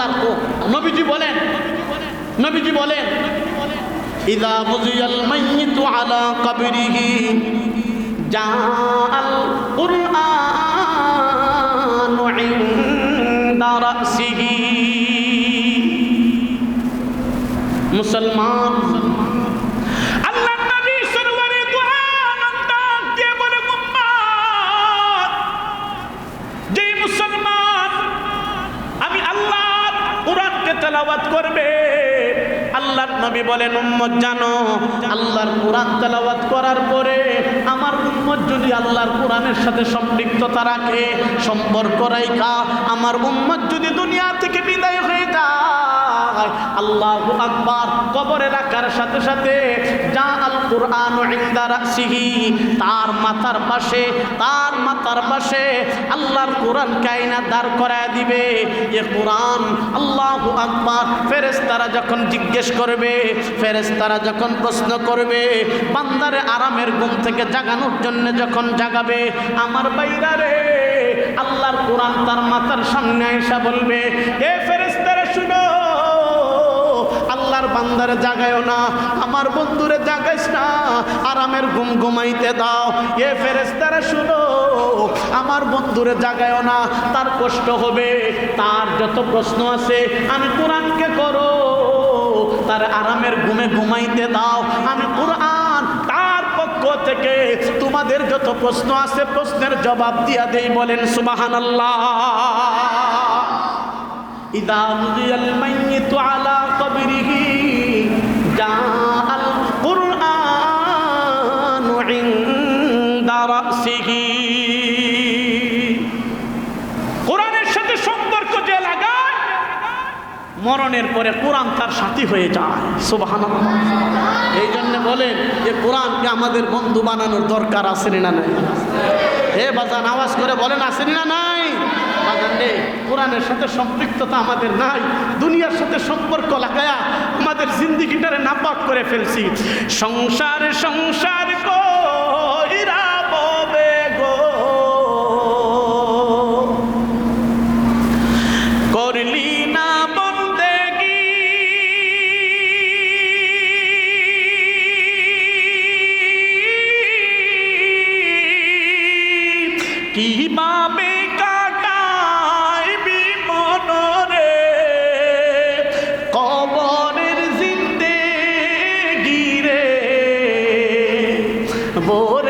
আল্লাহর কোপ নবীজি বলেন নবীজি বলেন, ইদা বুঝিয়াল মাইয়িতু আলা কবরিহি জাআল কুরআন ইনদা রাসিহি। মুসলমান, আল্লাহ তেলাওয়াত করবে। আল্লাহর নবী বলেন, উম্মত জানো, আল্লাহর কোরআন তেলাওয়াত করার পরে আমার উম্মত যদি আল্লাহর কোরআনের সাথে সম্পৃক্ততা রাখে, সম্পর্ক রাইখা, আমার উম্মত যদি দুনিয়া থেকে বিদায় হয়ে যায় আল্লাহ আকবার, কবরে রাখার সাথে সাথে যা আল কোরআন রাসিহি, তার মাথার পাশে, তার মাথার পাশে আল্লাহর কোরআন কায়না দাঁড় করায় দিবে। এ কোরআন আল্লাহ আকবার, ফেরেশতারা যখন জিজ্ঞেস করবে, ফেরেশতারা যখন প্রশ্ন করবে, বান্দারে আরামের ঘুম থেকে জাগানোর জন্য যখন জাগাবে, আমার বাইরা রে, আল্লাহর কোরআন তার মাথার সামনে এসে বলবে, এ ফেরেশতারা শুনো বান্দারে জাগায়ও না, আমার বন্ধুরে জাগাইস না, আরামের ঘুম ঘুমাইতে দাও। এ ফেরেস্তারা শুনো, আমার বন্ধুরে জাগায়ও না, তার কষ্ট হবে, তার যত প্রশ্ন আছে, আমি কোরআনকে করো। তার আরামের ঘুমে ঘুমাইতে দাও, আমি কোরআন তার পক্ষ থেকে তোমাদের যত প্রশ্ন আছে, প্রশ্নের জবাব দিয়া দেই, বলেন সুবাহান আল্লাহ ইদা আলা কবরিহি। رأسه কোরআনের সাথে সম্পর্ক যে লাগায় মরণের পরে কোরআন তার সাথী হয়ে যায় সুবাহান এই জন্য বলেন যে কোরআনকে আমাদের বন্ধু বানানোর দরকার আসেনি না নাই হে বাজান আওয়াজ করে বলেন আসেনি না নাই বাজান রে কোরআনের সাথে সম্পৃক্ততা আমাদের নাই দুনিয়ার সাথে সম্পর্ক লাগায়া আমাদের জিন্দিগিটারে নাপাক করে ফেলছি সংসার সংসার কইরা কীভাবে কাটাইবি মনরে কবরের জিন্দে গিরে। বোরে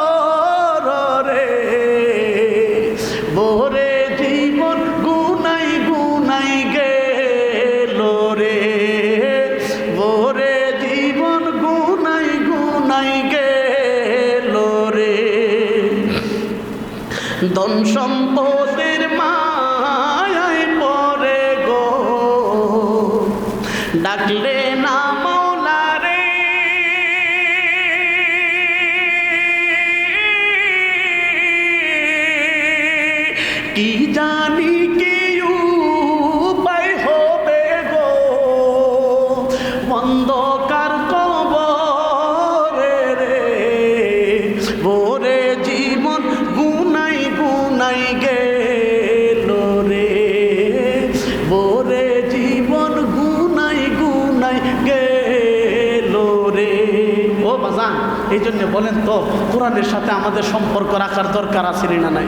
ধন সম্পদের মায়ায় পরে গো। ডাকলে গেল রে। ও বাজান এই জন্য বলেন তো, কোরআনের সাথে আমাদের সম্পর্ক রাখার দরকার আছে না নাই?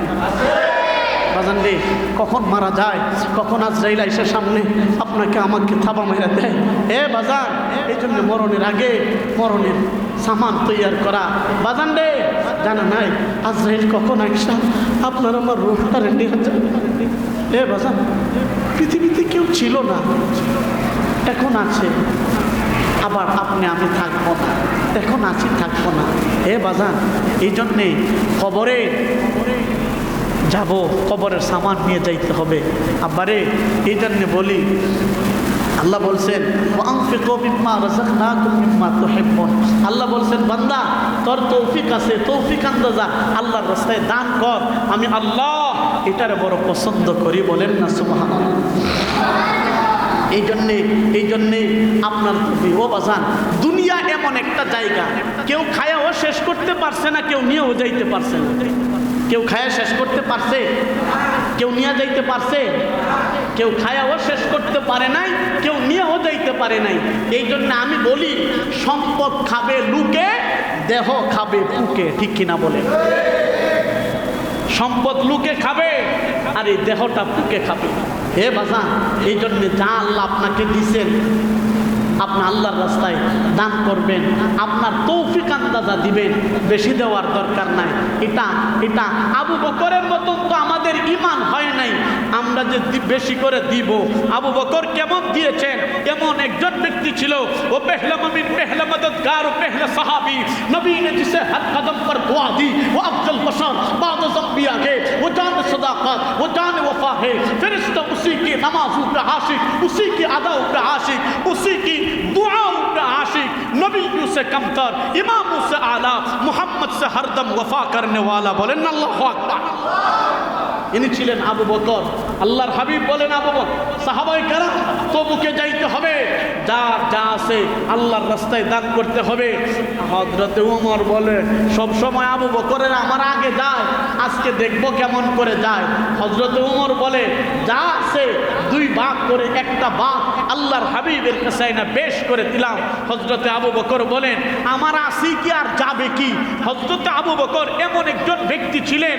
বাজান রে, কখন মারা যায়, কখন আজরাইল এসে সামনে, আপনাকে আমাকে থাবা মেরা দেয়? এ বাজান এই জন্য মরণের আগে মরণের সামান তৈয়ার করা। বাজান রে, জানা নাই, আজরাইল কখন আইসা আপনার আমার রূপটা রেডি হচ্ছে এ বাজান, পৃথিবীতে কেউ ছিল না, এখন আছে। আবার আপনি আমি থাকব না। এখন আছি, থাকব না। এ বাজান, এই জন্যে খবরে যাব, কবরের সামান নিয়ে যাইতে হবে। আব্বারে, এই জন্যে বলি, আল্লাহ বলছেন। আল্লাহ বলছেন, বান্দা, তোর তৌফিক আছে, তৌফিক আন্দাজা, আল্লাহর রাস্তায় দান কর। আমি আল্লাহ এটারে বড় পছন্দ করি বলেন না, সুবহানাল্লাহ। এই জন্যে এই জন্যে আপনার প্রতি ও বাজান, দুনিয়া এমন একটা জায়গা, কেউ খায়াও শেষ করতে পারছে না, কেউ নিয়েও যাইতে পারছে না। কেউ খায়া শেষ করতে পারছে, কেউ নিয়ে যাইতে পারছে, কেউ খায়াও শেষ করতে পারে নাই, কেউ নিয়েও যাইতে পারে নাই। এই জন্য আমি বলি, সম্পদ খাবে লুকে, দেহ খাবে বুকে, ঠিক কিনা বলে সম্পদ লুকে খাবে, আর এই দেহটা পুকে খাবে। হে বাজান এই জন্যে যা আল্লাহ আপনাকে দিছেন আপনি আল্লাহর রাস্তায় দান করবেন আপনার তৌফিক আন্দাজা দিবেন বেশি দেওয়ার দরকার নাই এটা এটা আবু বকরের মতন তো আমাদের ইমান হয় নাই আমরা যে দি- বেশি করে দিব আবু বকর কেমন দিয়েছেন এমন একজন ব্যক্তি ছিল ও পেহলে মমিন পেহলে মদদগার ও পেহলে সাহাবি नबी ने जिसे हर कदम पर दुआ दी वो अफजल बशर बाद जम्बिया के वो जान सदाकत वो जान वफा है फरिश्ता নামাজ উপরে আশিক উসি কি আদা উপরে আশিক উসি কি দোয়া উপরে আশিক নবী সে কমতর, ইমাম সে আলা, মোহাম্মদ সে হরদম ওফা করনে ওয়ালা বলেন, আল্লাহ আকবার। ইনি ছিলেন আবু বকর। আল্লাহর হাবিব বলেন, আবু বকর সাহাবাই কারা তবুকে যাইতে হবে। যা যা আছে আল্লাহর রাস্তায় দান করতে হবে। হজরতে উমর বলে, সব সময় আবু বকরের আমার আগে যায়, আজকে দেখব কেমন করে যায়। হজরতে উমর বলে, যা আছে দুই ভাগ করে একটা ভাগ আল্লাহর হাবিবের কাছে না বেশ করে দিলাম। হজরতে আবু বকর বলেন, আমার আসি কি আর যাবে কি? হজরতে আবু বকর এমন একজন ব্যক্তি ছিলেন,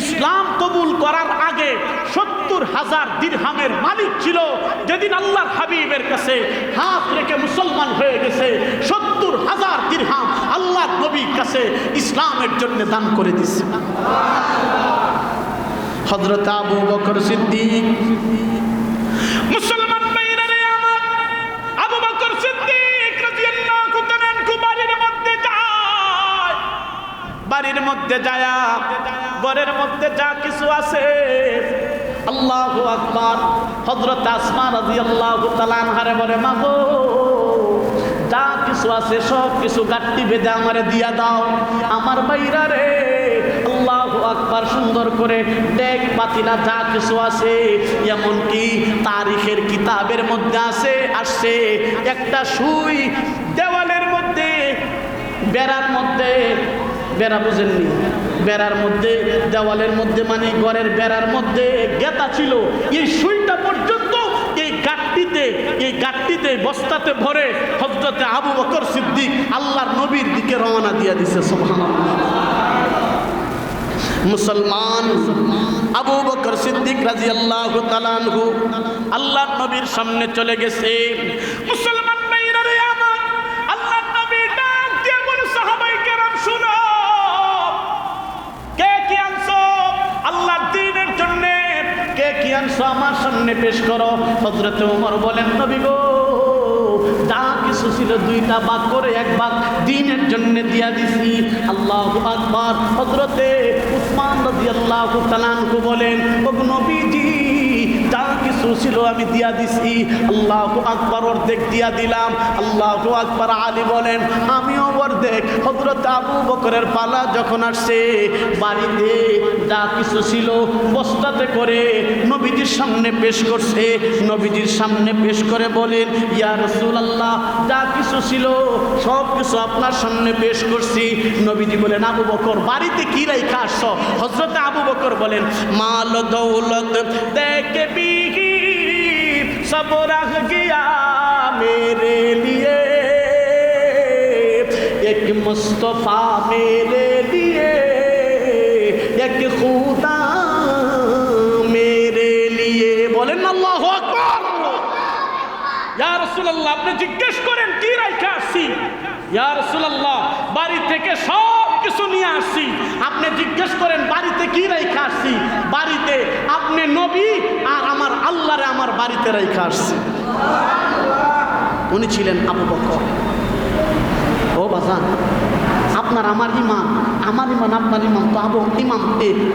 ইসলাম কবুল করার আগে সত্তর হাজার দিরহামের মালিক ছিল। যেদিন আল্লাহর হাবিবের কাছে হাত রেখে মুসলমান হয়ে গেছে, সত্তর হাজার দিরহাম আল্লাহ নবীর কাছে ইসলামের জন্য দান করে দিছে। হজরত আবু বকর সিদ্দিক, মুসলমান বাড়ির মধ্যে যায়া, ঘরের মধ্যে যা কিছু আছে, আল্লাহু আকবার, হযরত আসমা রাদিয়াল্লাহু তাআলা আনহারে বলে, মাগো, যা কিছু আছে, সব কিছু গাট্টি বেঁধে আমারে দিয়া দাও। আমার বাইরা রে, আল্লাহু আকবার, সুন্দর করে ডেক পাতিলা যা কিছু আছে, এমনকি তারিখের কিতাবের মধ্যে আছে, আসছে। একটা সুই দেওয়ালের মধ্যে, বেড়ার মধ্যে বেড়া বুঝেননি। বেড়ার মধ্যে, দেওয়ালের মধ্যে মানে ঘরের বেড়ার মধ্যে গেতা ছিল। এই সুইটা পর্যন্ত এই গাটটিতে এই গাটটিতে বস্তাতে ভরে হজরতে আবু বকর সিদ্দিক আল্লাহর নবীর দিকে রওনা দিয়ে দিছে, সুবহানাল্লাহ। মুসলমান আবু বকর সিদ্দিক রাদিয়াল্লাহু আল্লাহ আনহু আল্লাহর নবীর সামনে চলে গেছে। মুসলমান আনছো আমার সামনে পেশ করো। হজরত উমর বলেন, নবী গো, যা কিছু ছিল দুইটা বাক করে এক ভাগ দিনের জন্য দিয়া দিছি। আল্লাহ আকবার। হজরতে উসমান রাজি আল্লাহ তালানকু বলেন নবীজি, যা কিছু ছিল, আমি দিয়া দিছি। আল্লাহ আকবার অর্ধেক দিয়া দিলাম। আল্লাহ আকবার আলী বলেন, আমিও অর্ধেক। হজরত আবু বকরের পালা যখন আসছে, বাড়িতে যা কিছু ছিল বস্তাতে করে নবীজির সামনে পেশ করছে। নবীজির সামনে পেশ করে বলেন, ইয়া রসুল আল্লাহ যা কিছু ছিল সব কিছু আপনার সামনে পেশ করছি। নবীজি বলেন, আবু বকর, বাড়িতে কি রাইখা আসছ? হজরত আবু বকর বলেন, মাল দৌলত দেখে বিহি সব রাখ গিয়া মেরে লিয়ে एक मुस्तफ़ा मेरे लिए एक खुदा मेरे लिए বলেন আল্লাহ আকবার ইয়া রাসূলুল্লাহ আপনি জিজ্ঞেস করেন কি রাইখা আসছি ইয়া রাসূলুল্লাহ বাড়ি থেকে সব কিছু নিয়ে আসছি আপনি জিজ্ঞেস করেন বাড়িতে কি রাইখা আসছি বাড়িতে রেখে আসছি। উনি ছিলেন আবু বকর। ও বাজান আপনার আমার ইমান আমার ইমান, আপনার ইমান তো আবু, ইমান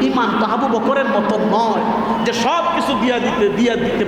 ইমান তো আবু বকরের মতো নয় যে সব কিছু দিয়া দিতে দিয়া দিতে